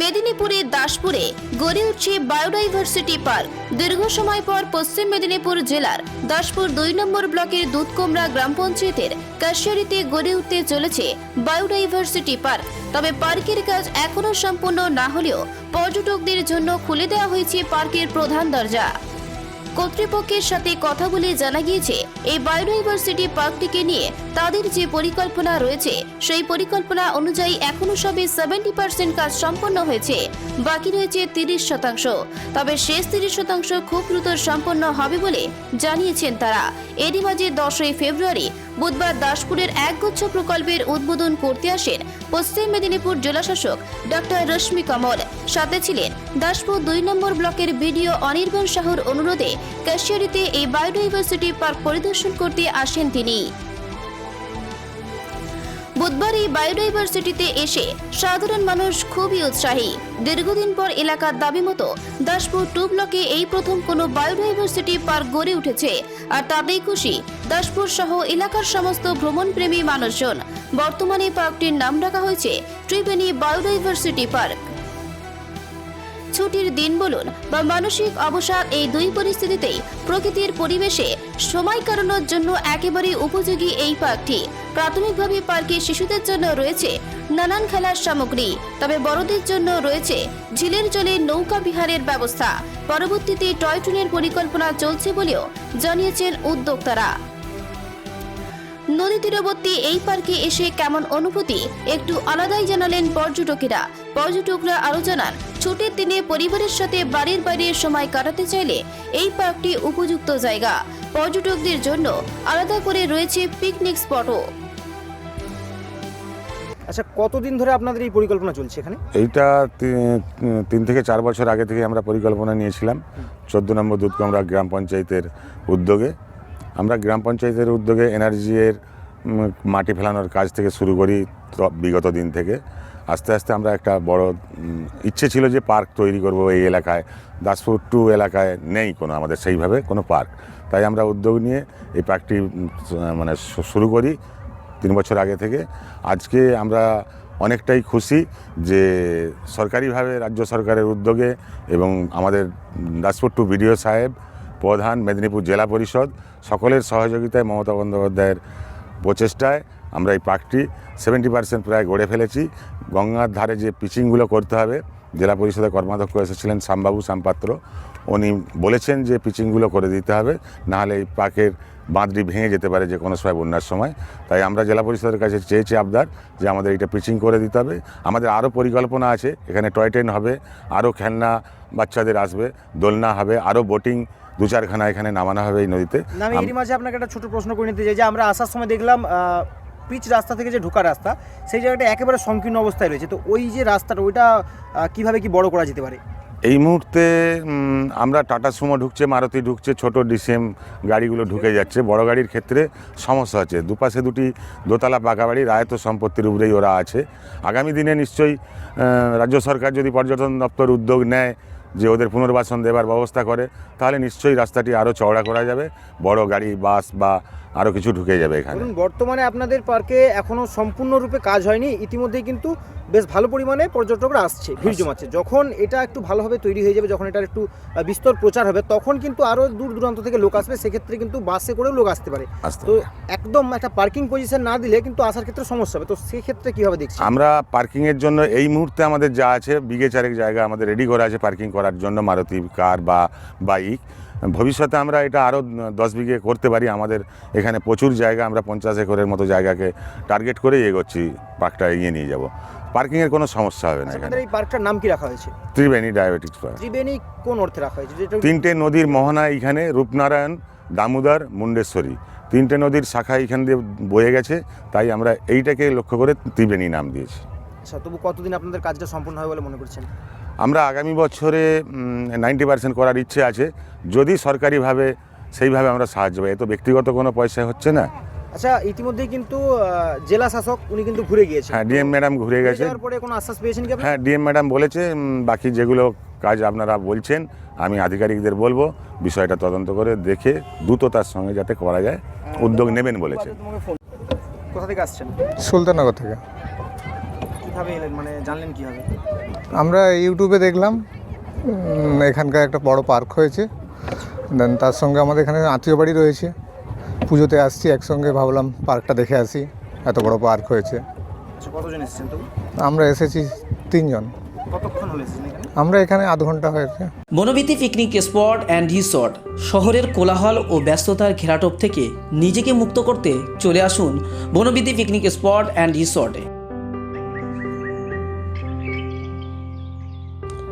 মেদিনীপুরের দাসপুরে গড়ে উঠছে বায়োডাইভার্সিটি পার্ক। দীর্ঘ সময় পর পশ্চিম মেদিনীপুর জেলার দাসপুর দুই নম্বর ব্লকের দুধকুমড়া গ্রাম পঞ্চায়েতের কাশিয়ারিতে গড়ে উঠতে চলেছে বায়োডাইভার্সিটি পার্ক। তবে পার্কের কাজ এখনও সম্পূর্ণ না হলেও পর্যটকদের জন্য খুলে দেওয়া হয়েছে পার্কের প্রধান দরজা। কর্তৃপক্ষের সাথে কথা বলে জানা গিয়েছে, এই বায়োডাইভার্সিটি পার্কটিকে নিয়ে তাদের যে পরিকল্পনা রয়েছে, সেই পরিকল্পনা অনুযায়ী এখনও সবে সেভেন্টি পার্সেন্ট কাজ সম্পন্ন হয়েছে, বাকি রয়েছে তিরিশ শতাংশ। তবে শেষ তিরিশ শতাংশ খুব দ্রুত সম্পন্ন হবে বলে জানিয়েছেন তারা। এরই মাঝে দশই ফেব্রুয়ারি বুধবার দাসপুরের একগুচ্ছ প্রকল্পের উদ্বোধন করতে আসেন পশ্চিম মেদিনীপুর জেলাশাসক ডক্টর রশ্মি কমল। সাথে ছিলেন দাসপুর দুই নম্বর ব্লকের বিডিও অনির্বাণ সাহুর অনুরোধে কাশিয়ারিতে এই বায়োডাইভার্সিটি পার্ক পরিদর্শন করতে আসেন তিনি। বুধবার এই বায়োডাইভার্সিটিতে এসে সাধারণ মানুষ খুবই উৎসাহী। দীর্ঘদিন পর এলাকার দাবি মতো দাসপুর টু ব্লকে এই প্রথম কোনো বায়োডাইভার্সিটি পার্ক গড়ে উঠেছে। আর তাতেই খুশি, দাসপুর সহ এলাকার সমস্ত ভ্রমণপ্রেমী মানুষজন। বর্তমানে পার্কটির নাম রাখা হয়েছে ত্রিবেণী বায়োডাইভার্সিটি পার্ক। ছুটির দিন বলুন বা মানসিক অবসাদ এই দুই পরিস্থিতিতেই প্রকৃতির পরিবেশে সময় কাটানোর জন্য একেবারেই উপযোগী এই পার্কটি। প্রাথমিকভাবে পার্কে শিশুদের জন্য রয়েছে নানান খেলার সামগ্রী, তবে বড়দের জন্য রয়েছে ঝিলের জলে নৌকা বিহারের ব্যবস্থা। পরবর্তীতে টয় ট্রেনের পরিকল্পনা চলছে বলেও জানিয়েছেন উদ্যোক্তারা। নদী তীরবর্তী এই পার্কে এসে কেমন অনুভূতি? একটু আলাদাই জানালেন পর্যটকেরা। পর্যটকরা আরও জানান ছুটির দিনে পরিবারের সাথে বাড়ির বাইরে সময় কাটাতে চাইলে এই পার্কটি উপযুক্ত জায়গা। পর্যটকদের জন্য আলাদা করে রয়েছে পিকনিক স্পটও। আচ্ছা কতদিন ধরে আপনাদের এই পরিকল্পনা চলছে এখানে? এইটা তিন থেকে চার বছর আগে থেকে আমরা পরিকল্পনা নিয়েছিলাম। চোদ্দ নম্বর দুধকমরা গ্রাম পঞ্চায়েতের উদ্যোগে। আমরা গ্রাম পঞ্চায়েতের উদ্যোগে এনার্জির মাটি ফেলানোর কাজ থেকে শুরু করি বিগত দিন থেকে। আস্তে আস্তে আমরা একটা বড় ইচ্ছে ছিল যে পার্ক তৈরি করব এই এলাকায়। দাসপুর টু এলাকায় নেই কোনো আমাদের সেইভাবে কোনো পার্ক। তাই আমরা উদ্যোগ নিয়ে এই পার্কটি মানে শুরু করি তিন বছর আগে থেকে। আজকে আমরা অনেকটাই খুশি যে সরকারিভাবে রাজ্য সরকারের উদ্যোগে এবং আমাদের দাসপুর টু বিডিও সাহেব প্রধান মেদিনীপুর জেলা পরিষদ, সকলের সহযোগিতায় মমতা বন্দ্যোপাধ্যায়ের প্রচেষ্টায় আমরা এই পার্কটি সেভেন্টি পার্সেন্ট প্রায় গড়ে ফেলেছি। গঙ্গার ধারে যে পিচিংগুলো করতে হবে, জেলা পরিষদের কর্মাধ্যক্ষ এসেছিলেন শ্যামবাবু শ্যামপাত্র। উনি বলেছেন যে পিচিংগুলো করে দিতে হবে নাহলে এই পার্কের বাঁধটি ভেঙে যেতে পারে যে কোনো সময় বন্যার সময়। তাই আমরা জেলা পরিষদের কাছে চেয়েছি আবদার যে আমাদের এটা পিচিং করে দিতে হবে। আমাদের আরও পরিকল্পনা আছে, এখানে টয় ট্রেন হবে, আরও খেলনা বাচ্চাদের আসবে, দোলনা হবে, আরও বোটিং দু চারখানা এখানে নামানো হবে এই নদীতে। আমি এরই মাঝে আপনাকে একটা ছোট প্রশ্ন করে নিতে চাই যে আমরা আসার সময় দেখলাম পিচ রাস্তা থেকে যে ঢোকার রাস্তা সেই জায়গাটা একেবারে সংকীর্ণ অবস্থায় রয়েছে। তো ওই যে রাস্তাটা ওইটা কীভাবে কি বড় করা যেতে পারে? এই মুহূর্তে আমরা টাটা সুমো ঢুকছে মারুতি ঢুকছে ছোট ডিসিএম গাড়িগুলো ঢুকে যাচ্ছে। বড় গাড়ির ক্ষেত্রে সমস্যা আছে। দুপাশে দুটি দোতলা পাকা বাড়ি রায়ত সম্পত্তির উপরেই ওরা আছে। আগামী দিনে নিশ্চয়ই রাজ্য সরকার যদি পর্যটন দপ্তর উদ্যোগ নেয় যে ওদের পুনর্বাসন দেবার ব্যবস্থা করে, তাহলে নিশ্চয়ই রাস্তাটি আরও চওড়া করা যাবে। বড় গাড়ি, বাস বা আরও কিছু ঢুকে যাবে এখানে। বর্তমানে আপনাদের পার্কে এখনও সম্পূর্ণরূপে কাজ হয়নি ইতিমধ্যেই কিন্তু বেশ ভালো পরিমাণে পর্যটকরা আসছে ভিড় জমাচ্ছে। যখন এটা একটু ভালোভাবে তৈরি হয়ে যাবে যখন এটার একটু বিস্তর প্রচার হবে তখন কিন্তু আরও দূর দূরান্ত থেকে লোক আসবে সেক্ষেত্রে কিন্তু বাসে করেও লোক আসতে পারে। তো একদম একটা পার্কিং পজিশন না দিলে কিন্তু আসার ক্ষেত্রে সমস্যা হবে। তো সেক্ষেত্রে কীভাবে দেখছি আমরা পার্কিংয়ের জন্য এই মুহূর্তে আমাদের যা আছে বিঘে চারেক জায়গা আমাদের রেডি করা আছে পার্কিং করার জন্য মারুতি কার বা বাইক ভবিষ্যতে আমরা এটা আরও দশ বিঘে করতে পারি। আমাদের এখানে প্রচুর জায়গা আমরা পঞ্চাশ একরের মতো জায়গাকে টার্গেট করেই এগোচ্ছি পার্কটা এগিয়ে নিয়ে যাব। পার্কিংয়ের কোনো সমস্যা হবে না এখানে। এই পার্কটার নাম কি রাখা হয়েছে? ত্রিবেণী ডায়াবেটিক্স পার্ক ত্রিবেণী কোন অর্থে রাখা হয়েছে? তিনটে নদীর মোহনা এখানে রূপনারায়ণ দামোদর মুন্ডেশ্বরী। তিনটে নদীর শাখা এখান দিয়ে বয়ে গেছে তাই আমরা এইটাকে লক্ষ্য করে ত্রিবেণী নাম দিয়েছি। আচ্ছা তবু কতদিন আপনাদের কাজটা সম্পূর্ণ হবে বলে মনে করছেন? আমরা আগামী বছরে নাইনটি পার্সেন্ট করার ইচ্ছে আছে। যদি সরকারিভাবে সেইভাবে আমরা সাহায্য পাই এ তো ব্যক্তিগত কোনো পয়সা হচ্ছে না। আচ্ছা ইতিমধ্যেই কিন্তু জেলা শাসক উনি কিন্তু ঘুরে গিয়েছেন। হ্যাঁ ডিএম ম্যাডাম ঘুরে গেছে যাওয়ার পরে কোনো আশ্বাস পেয়েছেন কি হ্যাঁ ডিএম ম্যাডাম বলেছে বাকি যেগুলো কাজ আপনারা বলছেন আমি আধিকারিকদের বলব বিষয়টা তদন্ত করে দেখে দ্রুততার সঙ্গে যাতে করা যায়। উদ্যোগ নেবেন বলেছে কোথা থেকে আসছেন? সুলতাননগর থেকে। কীভাবে এলেন? মানে জানলেন কীভাবে? আমরা ইউটিউবে দেখলাম এখানকার একটা বড় পার্ক হয়েছে। দেন তার সঙ্গে আমাদের এখানে আত্মীয় বাড়ি রয়েছে। পুজোতে আসছি একসঙ্গে ভাবলাম পার্কটা দেখে আসি এত বড় পার্ক হয়েছে। আচ্ছা কতজন এসেছেন তবু আমরা এসেছি তিনজন। কতক্ষণ হলো আমরা এখানে আধ ঘণ্টা হয়েছে। বনবিতি পিকনিক স্পট অ্যান্ড রিসর্ট শহরের কোলাহল ও ব্যস্ততার ঘেরাটোপ থেকে নিজেকে মুক্ত করতে চলে আসুন বনবিতি পিকনিক স্পট অ্যান্ড রিসর্টে